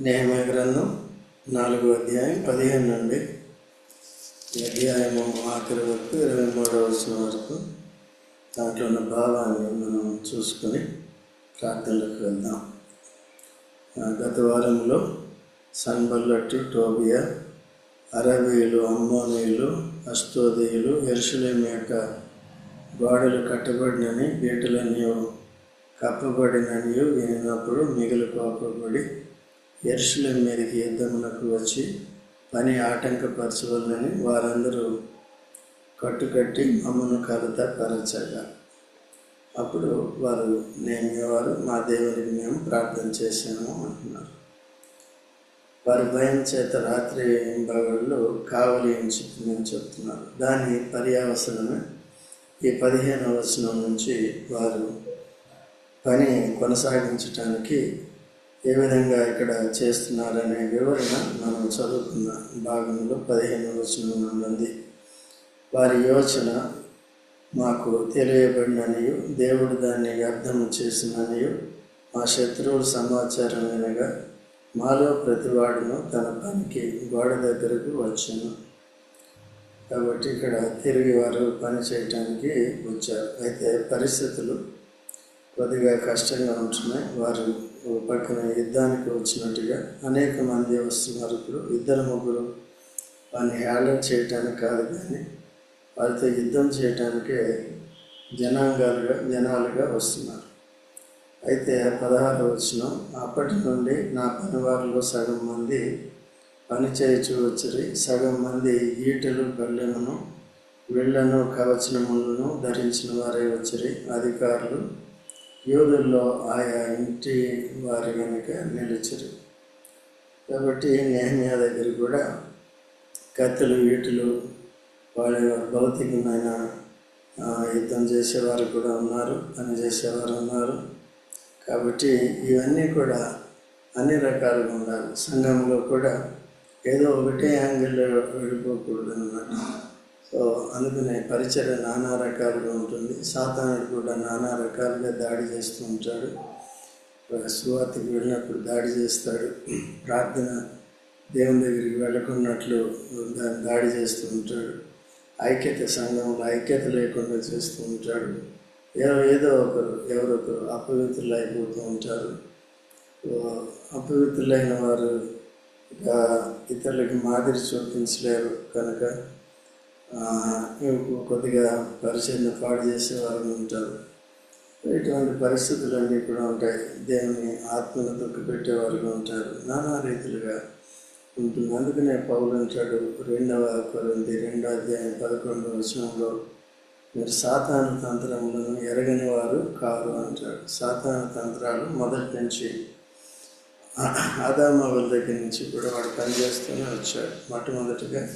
నేహమ్య గ్రంథం నాలుగో అధ్యాయం పదిహేను నుండి అధ్యాయము ఆఖరి వరకు ఇరవై మూడవ వచనం వరకు దాంట్లో ఉన్న భావాన్ని మనం చూసుకొని ప్రార్థనలకు వెళ్దాం. గత వారంలో సన్బల్లట్టి టోబియా అరబీయులు అమ్మోనీయులు అస్తోదీయులు ఎరుసలేం యొక్క గోడలు కట్టబడినని గేటులన్నీ కప్పబడినని వినినప్పుడు మిగిలి కోపబడి ఎరుసలం మీదకి యుద్ధమునకు వచ్చి పని ఆటంకపరచవలని వారందరూ కట్టుకట్టి మమ్మను కలత పరచగా అప్పుడు వారు నేమేవారు మా దేవుడికి మేము ప్రార్థన చేశాము అంటున్నారు. వారి భయం చేత రాత్రి భాగంలో కావలి ఉంచుతుందని చెప్తున్నారు. దాని పర్యావసరమే ఈ పదిహేనవ వచనం నుంచి వారు పని కొనసాగించటానికి ఏ విధంగా ఇక్కడ చేస్తున్నారనే వివరణ మనం చదువుకున్న భాగంలో పదిహేను వచనం ఉంది. వారి యోచన మాకు తెలియబడిననియు దేవుడు దాన్ని వ్యర్థం చేసిననియు మా శత్రువుల సమాచారం వినగా మాలో ప్రతివాడును తన పనికి గోడ దగ్గరకు వచ్చాను. కాబట్టి ఇక్కడ తిరిగి వారు పని చేయటానికి వచ్చారు. అయితే పరిస్థితులు కొద్దిగా కష్టంగా ఉంటున్నాయి. వారు పక్కన యుద్ధానికి వచ్చినట్టుగా అనేక మంది వస్తున్నారు. ఇప్పుడు ఇద్దరు ముగ్గురు వారిని హ్యాండిల్ చేయటానికి కాదు కానీ వారితో యుద్ధం చేయటానికే జనాంగాలుగా జనాలుగా వస్తున్నారు. అయితే పదహారు వచ్చిన అప్పటి నుండి నా పనివారిలో సగం మంది పని చేయచు వచ్చి సగం మంది ఈటలు బల్లెమును విళ్ళను కవచనములను ధరించిన వారే వచ్చిరి. అధికారులు యోధుల్లో ఆయా ఇంటి వారి వెనుక నిలిచరు. కాబట్టి నేహమ్యా దగ్గర కూడా కత్తులు ఈటులు వాళ్ళ భౌతికమైన యుద్ధం చేసేవారు కూడా ఉన్నారు పని చేసేవారు ఉన్నారు. కాబట్టి ఇవన్నీ కూడా అన్ని రకాలుగా ఉండాలి. సంఘంలో కూడా ఏదో ఒకటే యాంగిల్లో వెళ్ళిపోకూడదు అన్నమాట సో అందుకనే పరిచయ నానా రకాలుగా ఉంటుంది. సాతానుడు కూడా నానా రకాలుగా దాడి చేస్తూ ఉంటాడు. సువార్తకి వెళ్ళినప్పుడు దాడి చేస్తాడు. ప్రార్థన దేవుని దగ్గరికి వెళ్ళకున్నట్లు దాడి చేస్తూ ఉంటాడు. ఐక్యత సంఘంలో ఐక్యత లేకుండా చేస్తూ ఉంటాడు. ఏదో ఏదో ఒకరు ఎవరొకరు అపవిత్రులు అయిపోతూ ఉంటారు. అపవిత్రులైన వారు ఇక ఇతరులకి మాదిరి చూపించలేరు కనుక కొద్దిగా పరిచయం పాడు చేసేవారు ఉంటారు. ఇటువంటి పరిస్థితులన్నీ కూడా ఉంటాయి. దేవుని ఆత్మను దుఃఖపెట్టేవారుగా ఉంటారు. నానా రీతిలుగా ఉంటుంది. అందుకనే పౌలు అంటాడు రెండవ కొరింది రెండో అధ్యాయం పదకొండవ వచనంలో మీరు సాతాను తంత్రములను ఎరగని వారు కారు అంటాడు. సాతాను తంత్రాలు మొదటి నుంచి ఆదామవుల దగ్గర నుంచి కూడా వాడు పనిచేస్తూనే వచ్చాడు. మొట్టమొదటిగా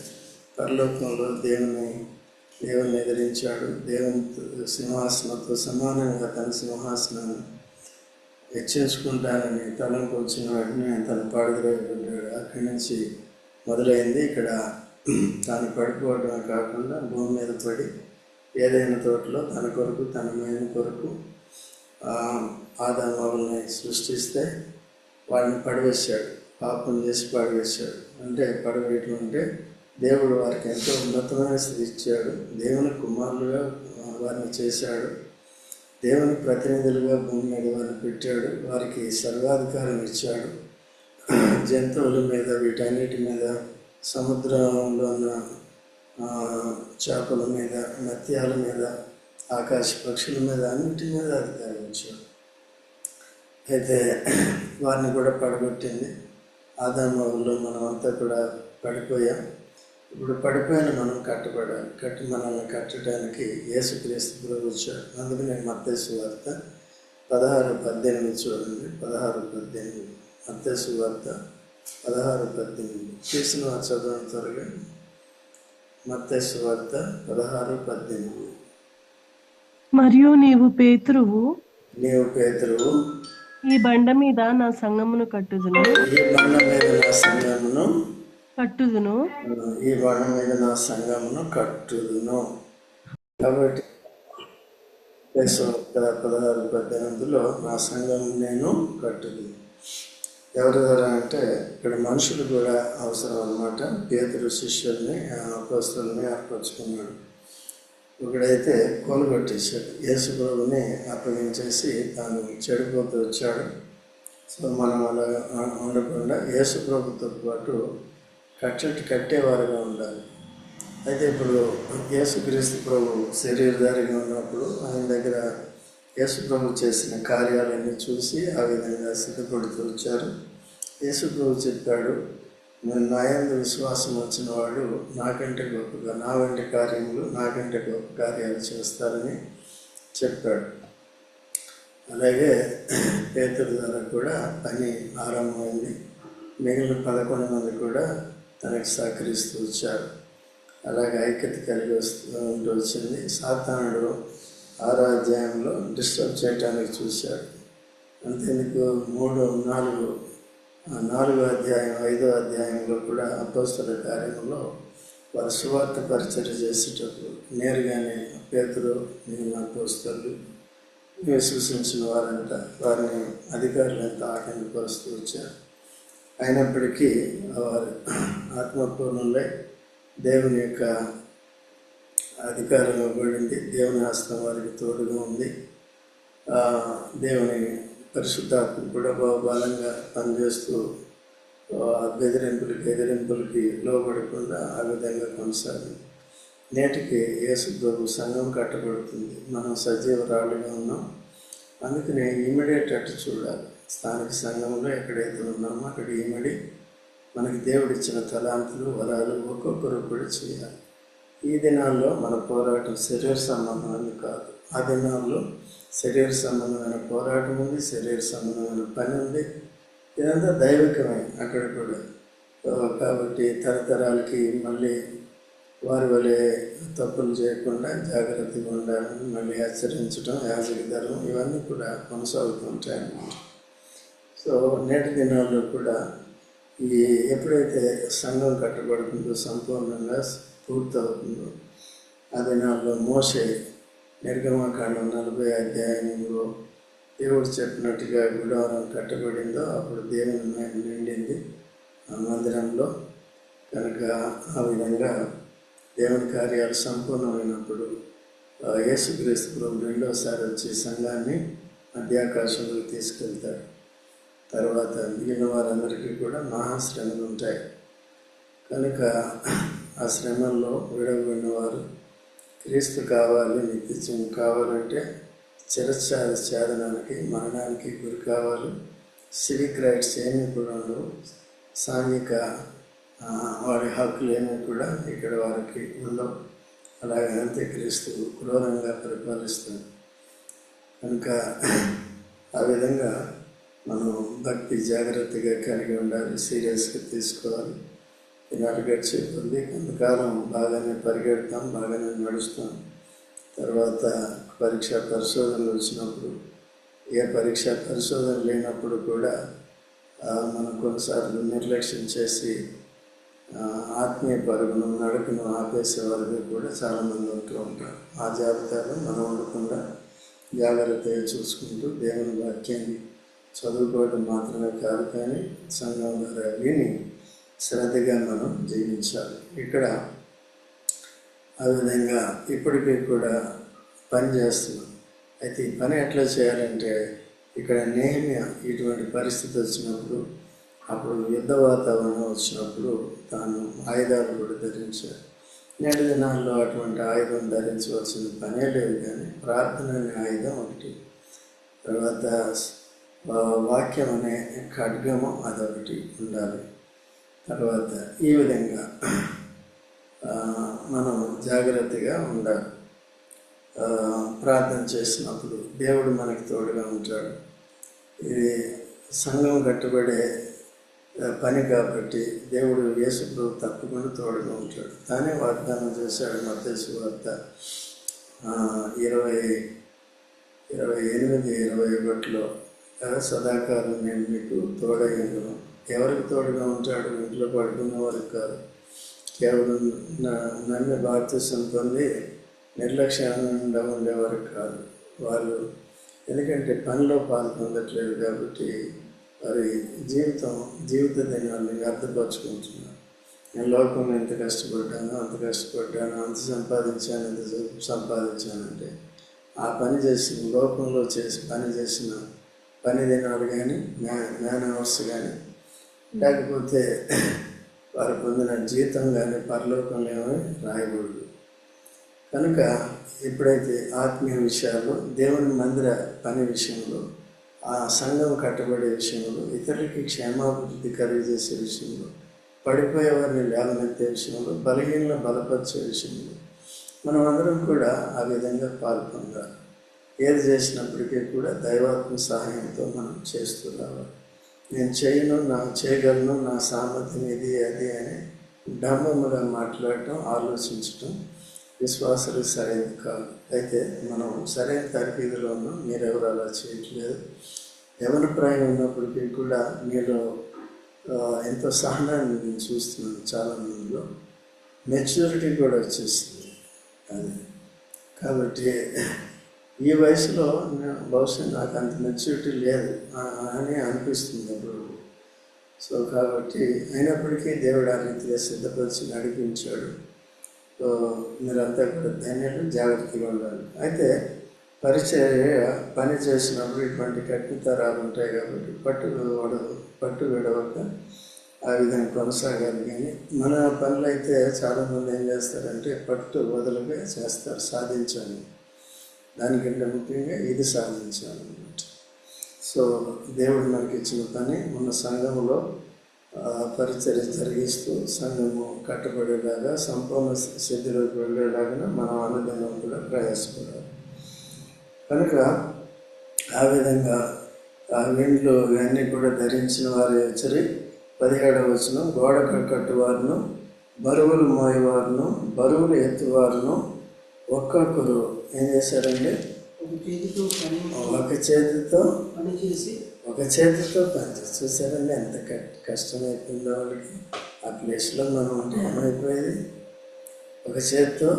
పరలోకంలో దేవుని దేవుని ఎదిరించాడు. దేవుని సింహాసనంతో సమానంగా తన సింహాసనాన్ని హెచ్చించుకుంటానని తలంపు వచ్చిన వాటిని తను తన పాడుదలైపోయాడు అక్కడి నుంచి మొదలైంది ఇక్కడ తాను పడిపోవడం కాకుండా భూమి మీద పడి ఏదైనా తోటలో తన కొరకు తన మేలు కొరకు ఆదామాలని సృష్టిస్తే వాళ్ళని పడవేశాడు. పాపం చేసి పడవేశాడు. అంటే పడవేయటం అంటే దేవుడు వారికి ఎంతో ఉన్నతమైన స్థితి ఇచ్చాడు. దేవుని కుమారులుగా వారిని చేశాడు. దేవుని ప్రతినిధులుగా భూమి మీద వారిని పెట్టాడు. వారికి సర్వాధికారం ఇచ్చాడు. జంతువుల మీద వీటన్నిటి మీద సముద్రంలో ఉన్న చేపల మీద మత్యాల మీద ఆకాశ పక్షుల మీద అన్నిటి మీద అధికారం ఇచ్చాడు. అయితే వారిని కూడా పడగొట్టింది. ఆదామవుల్లో మనం అంతా కూడా పడిపోయాం. ఇప్పుడు పడిపోయిన మనం కట్టబడాలి కట్టి మనల్ని కట్టడానికి యేసుక్రీస్తు ప్రభు వచ్చాడు. అందుకనే మత్తేసు వార్త పదహారు పద్దెనిమిది చూడండి. పదహారు పద్దెనిమిది. మత్తేసు వార్త పదహారు పద్దెనిమిది. చేసిన వారు చదవడం త్వరగా. మత్తేసు వార్త పదహారు పద్దెనిమిది. మరియు నీవు పేతురువు నీవు పేతురువు ఈ బండ మీద నా సంగమును కట్టుదును. ఈ బండ మీద నా సంఘమును కట్టుదును. ఈ బండ మీద నా సంఘమును కట్టుదును. కాబట్టి పదహారు పద్దెనిమిదిలో నా సంఘం నేను కట్టుది ఎవరి ద్వారా అంటే ఇక్కడ మనుషులు కూడా అవసరం అనమాట పేదలు శిష్యుల్ని అపస్తుల్ని ఏర్పరచుకున్నాడు ఒకడైతే కొట్టేశాడు. యేసు ప్రభుని అప్పగించేసి తాను చెడిపోతూ వచ్చాడు. సో మనం అలా ఉండకుండా యేసు ప్రభుతో పాటు కట్టెట్టు కట్టేవారుగా ఉండాలి. అయితే ఇప్పుడు యేసుక్రీస్తు ప్రభు శరీరధారిగా ఉన్నప్పుడు ఆయన దగ్గర యేసు ప్రభు చేసిన కార్యాలన్నీ చూసి ఆ విధంగా సిద్ధపడుతూ వచ్చారు. యేసు ప్రభు చెప్పాడు నేను నాయందు విశ్వాసం వచ్చిన వాడు నాకంటే గొప్పగా నా వంటి కార్యములు నాకంటే గొప్ప కార్యాలు చేస్తారని చెప్పాడు. అలాగే పేతుల ద్వారా కూడా పని ఆరంభమైంది. మిగిలిన పదకొండు మంది కూడా తనకు సహకరిస్తూ వచ్చారు అలాగే ఐక్యత కలిగి వస్తూ వచ్చింది. సాతానుడు ఆరో అధ్యాయంలో డిస్టర్బ్ చేయటానికి చూశాడు. అంతేందుకు మూడు నాలుగు నాలుగో అధ్యాయం ఐదో అధ్యాయంలో కూడా అపోస్తల కార్యంలో వారు సువార్త పరిచయం చేసేటప్పుడు నేరుగానే పేతులు నేను అపోస్తలు విశ్వసించిన వారంట వారిని అధికారులంతా ఎంత ఆటంకపరుస్తూ వచ్చారు. అయినప్పటికీ వారు ఆత్మపూర్ణంలో దేవుని యొక్క అధికారం ఇవ్వబడింది. దేవుని హస్తం వారికి తోడుగా ఉంది. దేవుని పరిశుద్ధాత్మ కూడా బలంగా పనిచేస్తూ బెదిరింపులకి ఎదిరింపులకి లోబడకుండా ఆ విధంగా కొనసాగింది. నేటికి యేసు ప్రభు సంఘం కట్టబడుతుంది. మనం సజీవ రాళ్ళుగా ఉన్నాం. అందుకనే ఇమీడియట్ అటు చూడాలి. స్థానిక సంఘంలో ఎక్కడైతే ఉన్నామో అక్కడ ఇమిడి మనకి దేవుడిచ్చిన తలాంతులు వరాలు ఒక్కొక్కరు కూడా చేయాలి. ఈ దినాల్లో మన పోరాటం శరీర సంబంధమైనది కాదు. ఆ దినాల్లో శరీర సంబంధమైన పోరాటం ఉంది శరీర సంబంధమైన పని ఉంది. ఇదంతా దైవికమే అక్కడ కూడా. కాబట్టి తరతరాలకి మళ్ళీ వారి వలె తప్పులు చేయకుండా జాగ్రత్తగా ఉండాలని మళ్ళీ హెచ్చరించడం యాజక ధర్మం ఇవన్నీ కూడా కొనసాగుతుంటాయి అన్నమాట సో నేటి దినాల్లో కూడా ఈ ఎప్పుడైతే సంఘం కట్టబడుతుందో సంపూర్ణంగా పూర్తవుతుందో ఆ దినాల్లో మోసే నిర్గమకాండం నలభై అధ్యాయంలో దేవుడు చెప్పినట్టుగా గుడారం కట్టబడిందో అప్పుడు దేవుని మేము నిండింది ఆ మందిరంలో. కనుక ఆ విధంగా దేవుని కార్యాలు సంపూర్ణమైనప్పుడు యేసుక్రీస్తు ప్రభు రెండోసారి వచ్చి సంఘాన్ని మధ్యాకాశంలోకి తీసుకెళ్తాడు. తర్వాత మిగిలిన వారందరికీ కూడా మహాశ్రమలు ఉంటాయి. కనుక ఆ శ్రమల్లో విడబడిన వారు క్రీస్తు కావాలి నిత్యం కావాలంటే చిరఛాద ఛేదనానికి మరణానికి గురి కావాలి. సివిక్ రైట్స్ ఏమీ కూడా ఉండవు. సాంఘిక వారి హక్కులు ఏమీ కూడా ఇక్కడ వారికి ఉండవు. అలాగే అంత్యక్రీస్తు క్రూరంగా పరిపాలిస్తుంది కనుక ఆ విధంగా మనం భక్తి జాగ్రత్తగా కలిగి ఉండాలి సీరియస్గా తీసుకోవాలి. ఇలాంటి గడిచే కొంతకాలం బాగానే పరిగెడతాం బాగానే నడుస్తాం. తర్వాత పరీక్ష పరిశోధనలు వచ్చినప్పుడు ఏ పరీక్ష పరిశోధన లేనప్పుడు కూడా మనం కొన్నిసార్లు నిర్లక్ష్యం చేసి ఆత్మీయ పరుగును నడకను ఆపేసే వారికి కూడా చాలామంది ఉంటూ ఉంటారు. ఆ జాబితాలో మనం ఉండకుండా జాగ్రత్తగా చూసుకుంటూ దేవుని వాక్యాన్ని చదువుకోవడం మాత్రమే కాదు కానీ సంఘం ద్వారా శ్రద్ధగా మనం జీవించాలి. ఇక్కడ ఆ విధంగా ఇప్పటికీ కూడా పని చేస్తున్నాం. అయితే ఈ పని ఎట్లా చేయాలంటే ఇక్కడ నేమి ఇటువంటి పరిస్థితి వచ్చినప్పుడు అప్పుడు యుద్ధ వాతావరణం వచ్చినప్పుడు తాను ఆయుధాలు కూడా ధరించారు నేటి దినాల్లో అటువంటి ఆయుధం ధరించవలసిన పనే లేదు కానీ ప్రార్థన అనే ఆయుధం ఒకటి. తర్వాత వాక్యం అనే ఖడ్గము అదొకటి ఉండాలి. తర్వాత ఈ విధంగా మనం జాగ్రత్తగా ఉండాలి. ప్రార్థన చేసినప్పుడు దేవుడు మనకి తోడుగా ఉంటాడు. ఇది సంఘం కట్టుబడే పని కాబట్టి దేవుడు యేసుడు తప్పకుండా తోడుగా ఉంటాడు. తానే వాగ్దానం చేశాడు మధ్యసు వార్త ఇరవై ఇరవై ఎనిమిది ఇరవై ఒకటిలో. సదాకాలం నేను మీకు తోడయ్యను ఎవరికి తోడుగా ఉంటాడు? ఇంట్లో పడుకున్న వారికి కాదు. కేవలం నా- నన్ను బాప్తిసం పొంది నిర్లక్ష్యంగా ఉండేవారు కాదు. వాళ్ళు ఎందుకంటే పనిలో పాల్పొందట్లేదు కాబట్టి వారి జీవితం జీవిత దినాన్ని వ్యర్థపరుచుకుంటున్నారు. నేను లోకంలో ఎంత కష్టపడ్డాను అంత కష్టపడ్డాను అంత సంపాదించాను ఎంత సంపాదించానంటే ఆ పని చేసిన లోకంలో చేసి పని చేసిన పని దినాలు కానీ మ్యా మ్యాన్ అవర్స్ కానీ లేకపోతే వారు పొందిన జీతం కానీ పరలోకంలో రాయకూడదు. కనుక ఎప్పుడైతే ఆత్మీయ విషయాలు దేవుని మందిర పని విషయంలో ఆ సంఘం కట్టబడే విషయంలో ఇతరులకి క్షేమాభివృద్ధి కలిగజేసే విషయంలో పడిపోయే వారిని లేవనెత్తే విషయంలో బలహీనలు బలపరిచే విషయంలో మనం అందరం కూడా ఆ విధంగా పాల్పొందాలి. ఏది చేసినప్పటికీ కూడా దైవాత్మ సహాయంతో మనం చేస్తూ రావాలి. నేను చేయను నా చేయగలను నా సామర్థ్యం ఇది అది అని డంబముగా మాట్లాడటం ఆలోచించటం విశ్వాసాలు సరైనది కాదు. అయితే మనం సరైన తరగతిలో ఉన్నాం మీరెవరు అలా చేయట్లేదు. ఎవరి ప్రాయం ఉన్నప్పటికీ కూడా మీరు ఎంతో సహనాన్ని నేను చూస్తున్నాను చాలామందిలో మెచ్యూరిటీ కూడా వచ్చేస్తుంది అది. కాబట్టి ఈ వయసులో బహుశా నాకు అంత మెచ్యూరిటీ లేదు. అని అనిపిస్తుంది ఇప్పుడు సో కాబట్టి అయినప్పటికీ దేవుడు ఆ రీతిగా సిద్ధపరిచి నడిపించాడు. సో మీరంతా కూడా ధన్యులు జాగ్రత్తగా ఉండాలి. అయితే పరిచర్య పని చేసినప్పుడు ఇటువంటి కఠినతరాలు ఉంటాయి కాబట్టి పట్టు వడవు పట్టు విడవక ఆ విధంగా కొనసాగాలి కానీ మన పనులు అయితే చాలామంది ఏం చేస్తారంటే పట్టు వదలుగా చేస్తారు సాధించాలి. దానికంటే ముఖ్యంగా ఇది సాధించాలన్నమాట సో దేవుడు మనకి ఇచ్చిన పని మన సంఘంలో ఆ, పరిచర్య జరిగిస్తూ సంఘము కట్టబడేలాగా సంపూర్ణ సిద్ధిలోకి వెళ్ళేలాగా మనం అనుదినం కూడా ప్రయాసపడాలి. కనుక ఆ విధంగా ఆ వెండ్లు ఇవన్నీ కూడా ధరించిన వారి హెచ్చరి పదిహేడవ వచనం గోడ కట్టువారును బరువులు మోయేవారును బరువులు ఎత్తువారును ఒక్కొక్కరు ఏం చేశారండి? ఒక చేతితో పని ఒక చేతితో? పని చేసి ఒక చేతితో పనిచేసి చూసారండి ఎంత కష్టమైపోయిందో వాళ్ళకి. ఆ ప్లేస్లో మనం ఉంటే ఏమైపోయేది ఒక చేతితో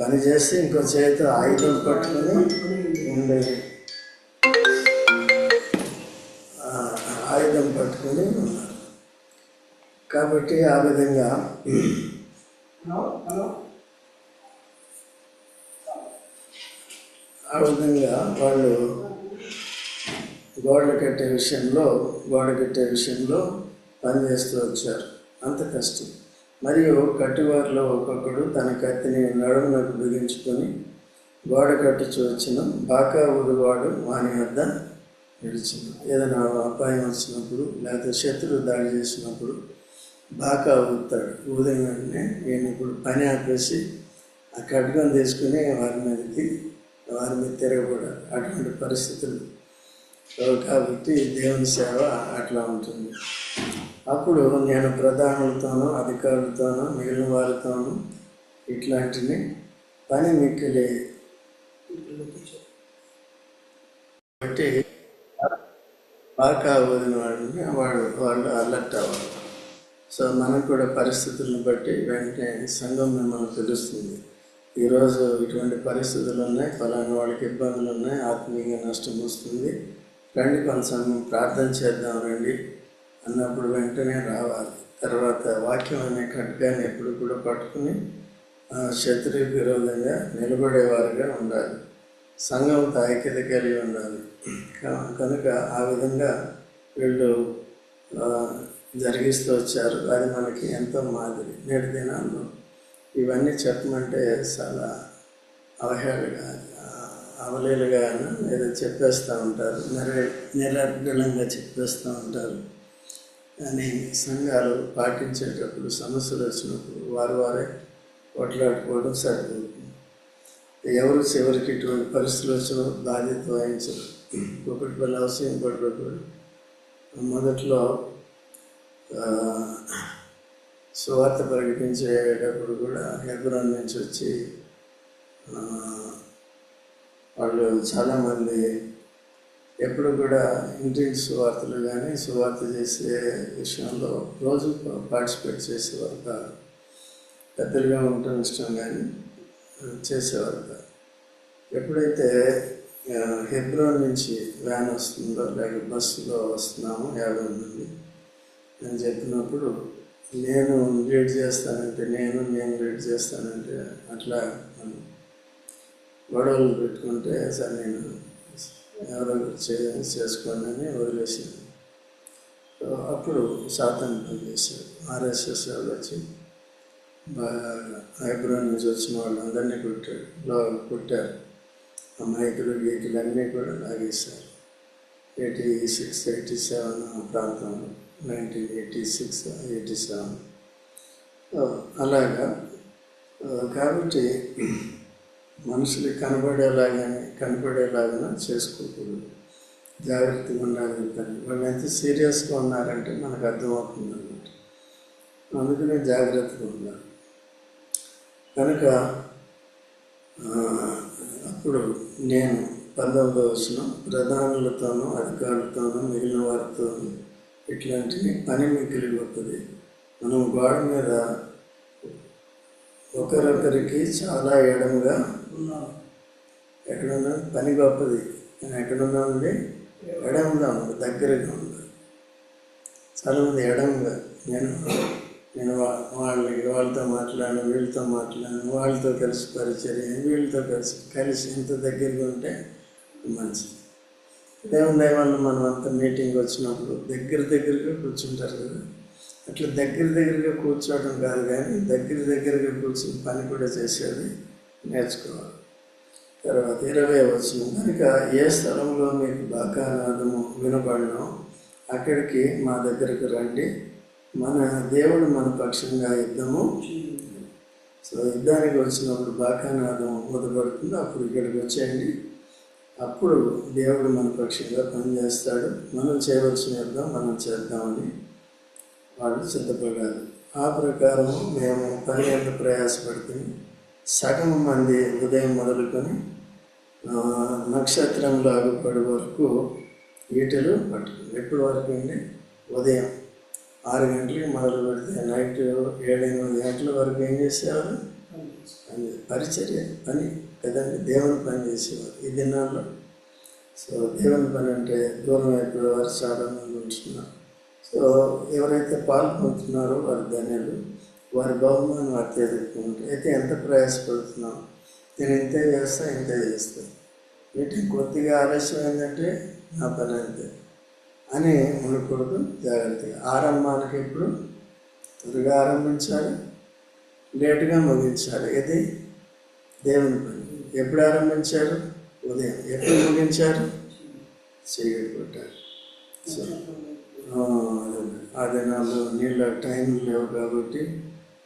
పని చేసి ఇంకో చేతితో ఆయుధం పట్టుకొని ఉండేది. ఆయుధం పట్టుకొని ఉన్నారు. కాబట్టి ఆ విధంగా ఆ విధంగా వాళ్ళు గోడలు కట్టే విషయంలో గోడ కట్టే విషయంలో పనిచేస్తూ వచ్చారు. అంత కష్టం. మరియు కట్టువారిలో ఒక్కొక్కడు తన కత్తిని నడుమునకు బిగించుకొని గోడ కట్టుచు వచ్చిన బాకా ఊరివాడు వాని వద్ద నిలిచింది. ఏదైనా అపాయం వచ్చినప్పుడు లేకపోతే శత్రువు దాడి చేసినప్పుడు బాకా ఊతాడు ఊదిన వెంటనే నేను ఇప్పుడు పని ఆపేసి ఆ ఖడ్గం తీసుకుని వారి మీదకి వారి మీద అటువంటి పరిస్థితులు కాబట్టి దేవుని సేవ అట్లా ఉంటుంది. అప్పుడు నేను ప్రధానులతోనూ అధికారులతోనూ మిగిలిన వారితోనూ ఇట్లాంటిని పని మిక్కిలి బట్టి బాగా వదిన వాడిని వాడు వాళ్ళు అలర్ట్ అవ్వాలి. సో మనకు కూడా పరిస్థితులను బట్టి వెంటనే సంఘం మిమ్మల్ని తెలుస్తుంది ఈరోజు ఇటువంటి పరిస్థితులు ఉన్నాయి ఫలానా వాళ్ళకి ఇబ్బందులు ఉన్నాయి ఆత్మీయంగా నష్టం వస్తుంది. రండి కొంత సమయం ప్రార్థన చేద్దాం రండి. అన్నప్పుడు వెంటనే రావాలి. తర్వాత వాక్యం అనే ఖడ్గాన్ని ఎప్పుడు కూడా పట్టుకుని శత్రు విరోధంగా నిలబడేవారుగా ఉండాలి. సంఘంతో ఐక్యత కలిగి ఉండాలి. కనుక ఆ విధంగా వీళ్ళు జరిగిస్తూ వచ్చారు. అది మనకి ఎంతో మాదిరి. నేటి దినాల్లో ఇవన్నీ చెప్పమంటే చాలా అవహేళగా అవలేలుగా ఏదో చెప్పేస్తూ ఉంటారు. నిర నిరర్గళంగా చెప్పేస్తూ ఉంటారు. కానీ సంఘాలు పాటించేటప్పుడు సమస్యలు వచ్చినప్పుడు వారు వారే కొట్లాడుకోవడం సరిపోతుంది. ఎవరు చివరికి ఇటువంటి పరిస్థితులు వచ్చిన బాధ్యత వహించరు. ఒకటి పని అవసరం ఇంకోటి మొదట్లో సువార్త ప్రకటించేటప్పుడు కూడా హెబ్రోన్ నుంచి వచ్చి వాళ్ళు చాలామంది ఎప్పుడు కూడా ఇంటింటి సువార్తలు కానీ సువార్త చేసే విషయంలో రోజు పార్టిసిపేట్ చేసేవారు కాదు పెద్దలుగా ఉండటం ఇష్టం కానీ చేసేవారు కాదు ఎప్పుడైతే హెబ్రోన్ నుంచి వ్యాన్ వస్తుందో లేక బస్సులో వస్తున్నాము యాభై మంది అని చెప్పినప్పుడు నేను లీడ్ చేస్తానంటే నేను నేను లీడ్ చేస్తానంటే అట్లా మనం గొడవలు పెట్టుకుంటే సార్ నేను ఎవరో చేసుకోనని వదిలేసాను అప్పుడు సాతాన్ పనిచేశాడు. ఆర్ఎస్ఎస్ వాళ్ళు వచ్చి బాగా నుంచి వచ్చిన వాళ్ళందరినీ కొట్టాడు లో కొట్టారు. ఆ మైకులు గీకులు అన్నీ కూడా లాగేశారు. ఎయిటీ సిక్స్ ఎయిటీ సెవెన్ ఆ ప్రాంతంలో. Nineteen eighty six eighty seven. అలాగా కాబట్టి మనుషులకి కనబడేలాగానే కనబడేలాగా చేసుకోకూడదు జాగ్రత్తగా ఉండాలని పని. వాళ్ళు ఎంత సీరియస్గా ఉన్నారంటే మనకు అర్థమవుతుంది అన్నమాట అందుకనే జాగ్రత్తగా ఉండాలి. కనుక అప్పుడు నేను పదవ వచ్చిన ప్రధానులతోనూ అధికారులతోనూ మిగిలిన వారితోనూ ఇట్లాంటి పని మిగిలి గొప్పది మనం గోడ మీద ఒకరొకరికి చాలా ఎడముగా ఉన్నాం ఎక్కడున్నా పని గొప్పది. నేను ఎక్కడున్నా ఉండి ఎడంగా ఉంది దగ్గరగా ఉంది. చాలామంది ఎడంగా. నేను నేను వా- వాళ్ళకి వాళ్ళతో మాట్లాడను వీళ్ళతో మాట్లాడాను వాళ్ళతో కలిసి పరిచర్య వీళ్ళతో కలిసి కలిసి ఇంత దగ్గరగా ఉంటే మంచిది. దేవుని దయ మనం అంత మీటింగ్ వచ్చినప్పుడు దగ్గర దగ్గరగా కూర్చుంటారు కదా. అట్లా దగ్గర దగ్గరగా కూర్చోవడం కాదు కానీ దగ్గర దగ్గరగా కూర్చుని పని కూడా చేసేది నేర్చుకోవాలి. తర్వాత ఇరవై వచ్చిన కనుక ఏ స్థలంలో మీకు బాకానాదము వినబడనో అక్కడికి మా దగ్గరకు రండి. మన దేవుడు మన పక్షంగా యుద్ధము సో యుద్ధానికి వచ్చినప్పుడు బాకానాదం మొదలుపడుతుంది. అప్పుడు ఇక్కడికి వచ్చేయండి. అప్పుడు దేవుడు మన పక్షంగా పనిచేస్తాడు. మనం చేయవలసిన యుద్ధం మనం చేద్దామని వాళ్ళు సిద్ధపడాలి ఆ ప్రకారం మేము పని ఎంత ప్రయాసపడుతుంది సగం మంది ఉదయం మొదలుకొని నక్షత్రం లాగుపడి వరకు ఈటలు పట్టుకుంది. ఎప్పటి వరకు అండి? ఉదయం ఆరు గంటలకి మొదలు పెడితే నైట్ ఏడు ఎనిమిది గంటల వరకు ఏం చేసేవారు? పరిచర్య పని. లేదంటే దేవుని పని చేసేవారు ఈ దినాల్లో. సో దేవుని పని అంటే దూరం అయిపోయిన వారు చాలా మంది ఉంటున్నారు. సో ఎవరైతే పాల్గొంటున్నారో వారి ధన్యులు వారి బహుమానం అత్యధికంగా ఉంటుంది అయితే ఎంత ప్రయాసపడుతున్నాం? నేను ఇంతే చేస్తా ఇంతే చేస్తా. వీటికి కొద్దిగా ఆలస్యం ఏంటంటే నా పని అంతే. అని ఉండకూడదు జాగ్రత్తగా. ఆరంభానికి ఎప్పుడు? త్వరగా ఆరంభించాలి లేటుగా ముగించాలి. ఇది దేవుని పని. ఎప్పుడు ఆరంభించారు? ఉదయం. ఎప్పుడు ముగించారు? చీకటి పట్టారు సో ఆ, దినాల్లో నీళ్ళ టైం లేవు కాబట్టి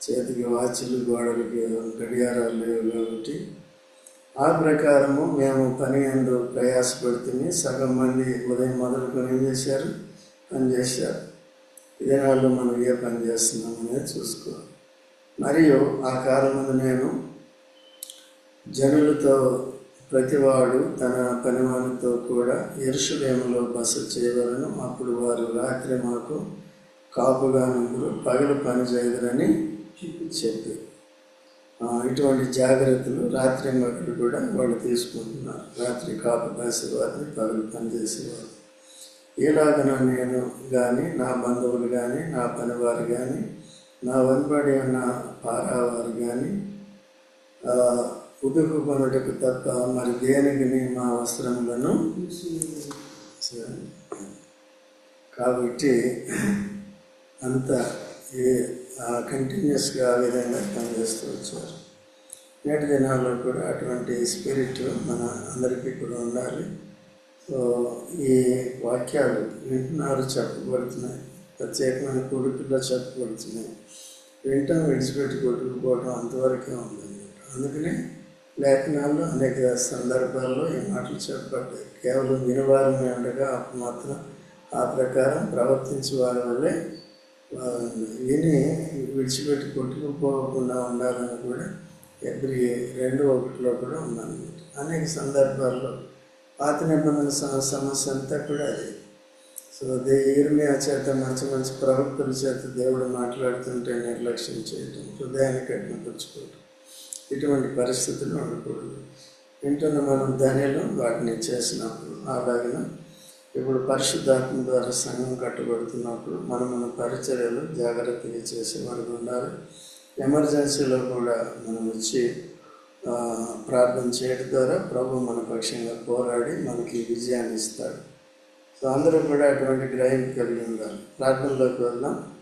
చేతికి వాచ్లు గోడలకి గడియారాలు లేవు కాబట్టి ఆ ప్రకారము మేము పని అందు ప్రయాసపడుతుంది సగం మంది ఉదయం మొదలుకొని ఏం చేశారు? పని చేశారు. ఈ దినాల్లో మనం ఏ పని చేస్తున్నాం అనేది చూసుకోవాలి. మరియు ఆ కాలమందు నేను జనులతో ప్రతివాడు తన పనివానితో కూడా ఎరుషులేములో బస చేయవలను. అప్పుడు వారు రాత్రి మాకు కాపుగా నుండి పగలు పని చేయగలని చెప్పి. ఇటువంటి జాగ్రత్తలు రాత్రి మగలు కూడా వాళ్ళు తీసుకుంటున్నారు. రాత్రి కాపు కాసేవారిని పగలు పనిచేసేవారు ఇలాగన నేను కానీ నా బంధువులు కానీ నా పనివారు కానీ నా వెనుబడి ఉన్న పారావారు కానీ ఉదుకు తప్ప మరి దేనికి మా వస్త్రములను? కాబట్టి అంత ఏ కంటిన్యూస్గా ఆ విధంగా పనిచేస్తూ వచ్చారు. నేటి దినాల్లో కూడా అటువంటి స్పిరిట్ మన అందరికీ కూడా ఉండాలి. సో ఈ వాక్యాలు వింటున్నారు చెప్పబడుతున్నాయి. ప్రత్యేకమైన కొడుకుల్లో చెప్పబడుతున్నాయి. వింటాం విడిచిపెట్టి కొట్టుకుపోవడం అంతవరకే ఉందన్నమాట. అందుకనే లేఖనాల్లో అనేక సందర్భాల్లో ఈ మాటలు చెప్పబడ్డాయి. కేవలం వినవారమే ఉండగా అప్పుడు మాత్రం ఆ ప్రకారం ప్రవర్తించే వారి వల్లే విని విడిచిపెట్టి కొట్టుకుపోకుండా ఉండాలని కూడా ఎవ్రీ రెండు ఒకటిలో కూడా ఉందన్నమాట. అనేక సందర్భాల్లో పాత నిబంధన సమ- సమస్య అంతా కూడా అది. సో దే ఇర్మియా చేత మంచి మంచి ప్రవక్తుల చేత దేవుడు మాట్లాడుతుంటే నిర్లక్ష్యం చేయటం హృదయాన్ని కఠినపరచుకోవటం. ఇటువంటి పరిస్థితులు ఉండకూడదు. వింటున్న మనం ధనిలో వాటిని చేసినప్పుడు అలాగిన ఇప్పుడు పరిశుద్ధాత్మ ద్వారా సంఘం కట్టబడుతున్నప్పుడు మనం మన పరిచర్యలు జాగ్రత్తగా చేసేవారికి ఉండాలి. ఎమర్జెన్సీలో కూడా మనం వచ్చి ప్రార్థన చేయడం ద్వారా ప్రభు మన పక్షంగా పోరాడి మనకి విజయాన్ని ఇస్తాడు. సో అందరూ కూడా అటువంటి గ్రహింపు కలిగి ఉండాలి. ప్రార్థనలోకి వెళ్దాం.